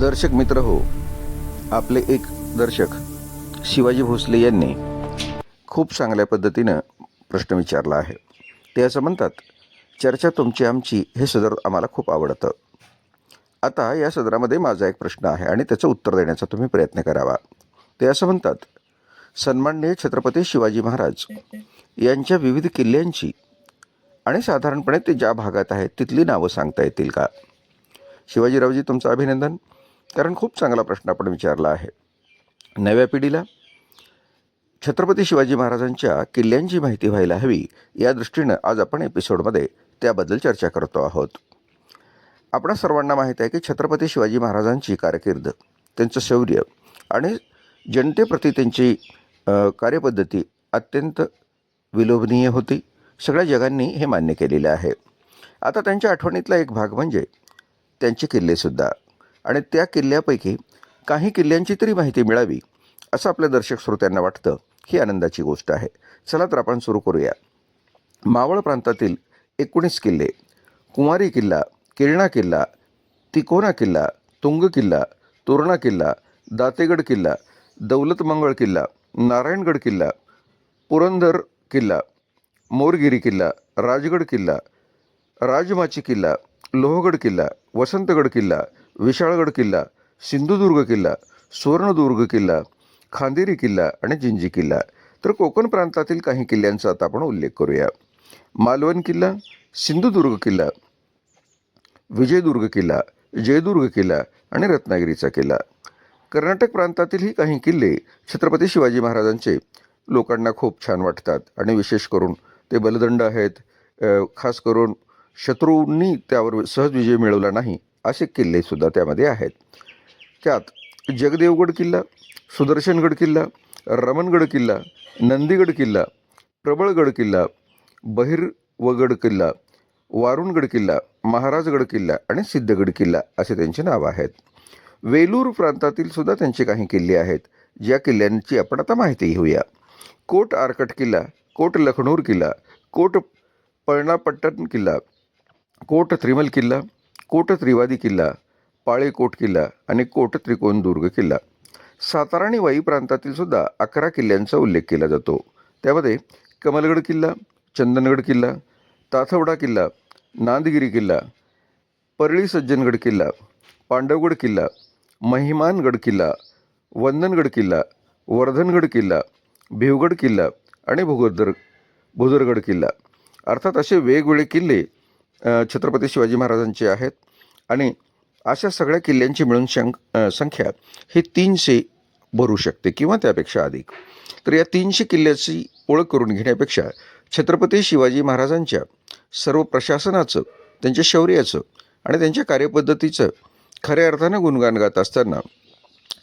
दर्शक मित्र हो आपले एक दर्शक शिवाजी भोसले यांनी खूप चांगल्या पद्धतीनं प्रश्न विचारला आहे. ते असं म्हणतात चर्चा तुमची आमची हे सदर आम्हाला खूप आवडतं. आता या सदरामध्ये माझा एक प्रश्न आहे आणि त्याचं उत्तर देण्याचा तुम्ही प्रयत्न करावा. ते असं म्हणतात सन्माननीय छत्रपती शिवाजी महाराज यांच्या विविध किल्ल्यांची आणि साधारणपणे ते ज्या भागात आहेत तिथली नावं सांगता येतील का? शिवाजीरावजी तुमचं अभिनंदन. कारण खूप चांगला प्रश्न आपण विचारला आहे. नव्या पिढीला छत्रपती शिवाजी महाराजांच्या किल्ल्यांची माहिती व्हायला हवी या दृष्टीनं आज आपण एपिसोडमध्ये त्याबद्दल चर्चा करतो आहोत. आपणा सर्वांना माहीत आहे की छत्रपती शिवाजी महाराजांची कारकीर्द त्यांचं शौर्य आणि जनतेप्रती त्यांची कार्यपद्धती अत्यंत विलोभनीय होती. सगळ्या जगांनी हे मान्य केलेलं आहे. आता त्यांच्या आठवणीतला एक भाग म्हणजे त्यांचे किल्लेसुद्धा आणि त्या किल्ल्यापैकी काही किल्ल्यांची तरी माहिती मिळावी असं आपल्या दर्शक श्रोत्यांना वाटतं. ही आनंदाची गोष्ट आहे. चला तर आपण सुरू करूया. मावळ प्रांतातील एकोणीस किल्ले कुंवारी किल्ला किरणा किल्ला तिकोना किल्ला तुंग किल्ला तोरणा किल्ला दातेगड किल्ला दौलतमंगळ किल्ला नारायणगड किल्ला पुरंदर किल्ला मोरगिरी किल्ला राजगड किल्ला राजमाची किल्ला लोहगड किल्ला वसंतगड किल्ला विशाळगड किल्ला सिंधुदुर्ग किल्ला सुवर्णदुर्ग किल्ला खांदेरी किल्ला आणि जिंजी किल्ला. तर कोकण प्रांतातील काही किल्ल्यांचा आता आपण उल्लेख करूया. मालवण किल्ला सिंधुदुर्ग किल्ला विजयदुर्ग किल्ला जयदुर्ग किल्ला आणि रत्नागिरीचा किल्ला. कर्नाटक प्रांतातीलही काही किल्ले छत्रपती शिवाजी महाराजांचे लोकांना खूप छान वाटतात आणि विशेष करून ते बलदंड आहेत. खास करून शत्रूंनी त्यावर सहज विजय मिळवला नाही. असे किल्लेसुद्धा त्यामध्ये आहेत. त्यात जगदेवगड किल्ला सुदर्शनगड किल्ला रमणगड किल्ला नंदीगड किल्ला प्रबळगड किल्ला बहिरवगड किल्ला वारुणगड किल्ला महाराजगड किल्ला आणि सिद्धगड किल्ला असे त्यांचे नाव आहेत. वेलूर प्रांतातील सुद्धा त्यांचे काही किल्ले आहेत. ज्या किल्ल्यांची आपण आता माहिती घेऊया. कोट आरकट किल्ला कोट लखनौर किल्ला कोट पळणापट्टण किल्ला कोट त्रिमल किल्ला कोट त्रिवादी किल्ला पाळेकोट किल्ला आणि कोट त्रिकोणदुर्ग किल्ला. सातारा आणि वाई प्रांतातील सुद्धा अकरा किल्ल्यांचा उल्लेख केला जातो. त्यामध्ये कमलगड किल्ला चंदनगड किल्ला ताथवडा किल्ला नांदगिरी किल्ला परळी सज्जनगड किल्ला पांडवगड किल्ला महिमानगड किल्ला वंदनगड किल्ला वर्धनगड किल्ला भिवगड किल्ला आणि भुगोदर भुदरगड किल्ला. अर्थात असे वेगवेगळे किल्ले छत्रपती शिवाजी महाराजांचे आहेत. आणि अशा सगळ्या किल्ल्यांची मिळून शंक संख्या ही तीनशे भरू शकते किंवा त्यापेक्षा अधिक. तर या तीनशे किल्ल्याची ओळख करून घेण्यापेक्षा छत्रपती शिवाजी महाराजांच्या सर्व प्रशासनाचं त्यांच्या शौर्याचं आणि त्यांच्या कार्यपद्धतीचं खऱ्या अर्थानं गुणगान गात असताना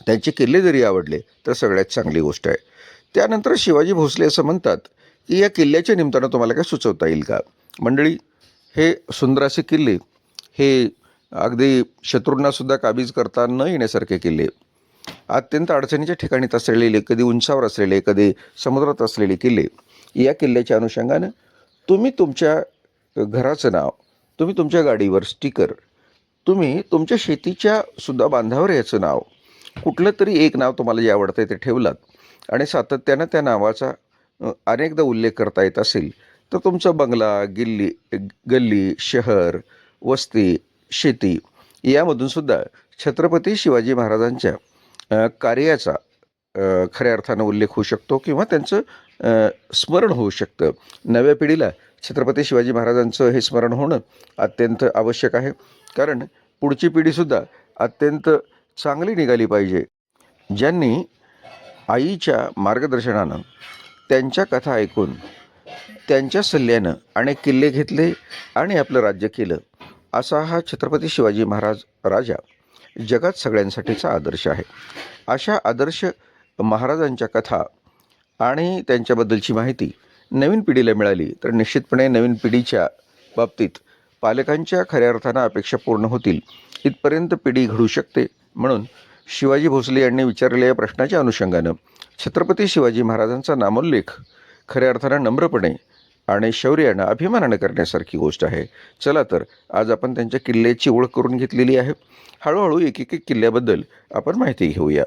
त्यांचे किल्ले जरी आवडले तर सगळ्यात चांगली गोष्ट आहे. त्यानंतर शिवाजी भोसले असं म्हणतात की या किल्ल्याच्या निमित्तानं तुम्हाला काय सुचवता येईल का? मंडळी हे सुंदर असे किल्ले हे अगदी शत्रूंनासुद्धा काबीज करता न येण्यासारखे किल्ले. अत्यंत अडचणीच्या ठिकाणीत असलेले कधी उंचावर असलेले कधी समुद्रात असलेले किल्ले या किल्ल्याच्या अनुषंगानं तुम्ही तुमच्या घराचं नाव तुम्ही तुमच्या गाडीवर स्टिकर तुम्ही तुमच्या शेतीच्या सुद्धा बांधावर याचं नाव कुठलं तरी एक नाव तुम्हाला जे आवडतं ते ठेवलात आणि सातत्यानं त्या नावाचा अनेकदा उल्लेख करता येत असेल. तर तुमचा बंगला गिल्ली गल्ली शहर वस्ती शेती यामधून सुद्धा छत्रपती शिवाजी महाराजांच्या कार्याचा खऱ्या अर्थानं उल्लेख होऊ शकतो किंवा त्यांचं स्मरण होऊ शकतं. नव्या पिढीला छत्रपती शिवाजी महाराजांचं हे स्मरण होणं अत्यंत आवश्यक आहे. कारण पुढची पिढीसुद्धा अत्यंत चांगली निघाली पाहिजे. ज्यांनी आईच्या मार्गदर्शनानं त्यांच्या कथा ऐकून त्यांच्या सल्ल्यानं अनेक किल्ले घेतले आणि आपलं राज्य केलं. असा हा छत्रपती शिवाजी महाराज राजा जगात सगळ्यांसाठीचा आदर्श आहे. अशा आदर्श महाराजांच्या कथा आणि त्यांच्याबद्दलची माहिती नवीन पिढीला मिळाली तर निश्चितपणे नवीन पिढीच्या बाबतीत पालकांच्या खऱ्या अर्थानं अपेक्षा पूर्ण होतील. इथपर्यंत पिढी घडू शकते म्हणून शिवाजी भोसले यांनी विचारलेल्या या प्रश्नाच्या अनुषंगानं छत्रपती शिवाजी महाराजांचा नामोल्लेख खऱ्या अर्थानं नम्रपणे आणि शौर्यानं अभिमानानं करण्यासारखी गोष्ट आहे. चला तर आज आपण त्यांच्या किल्ल्याची ओळख करून घेतलेली आहे. हळूहळू एक एक एक किल्ल्याबद्दल आपण माहिती घेऊया.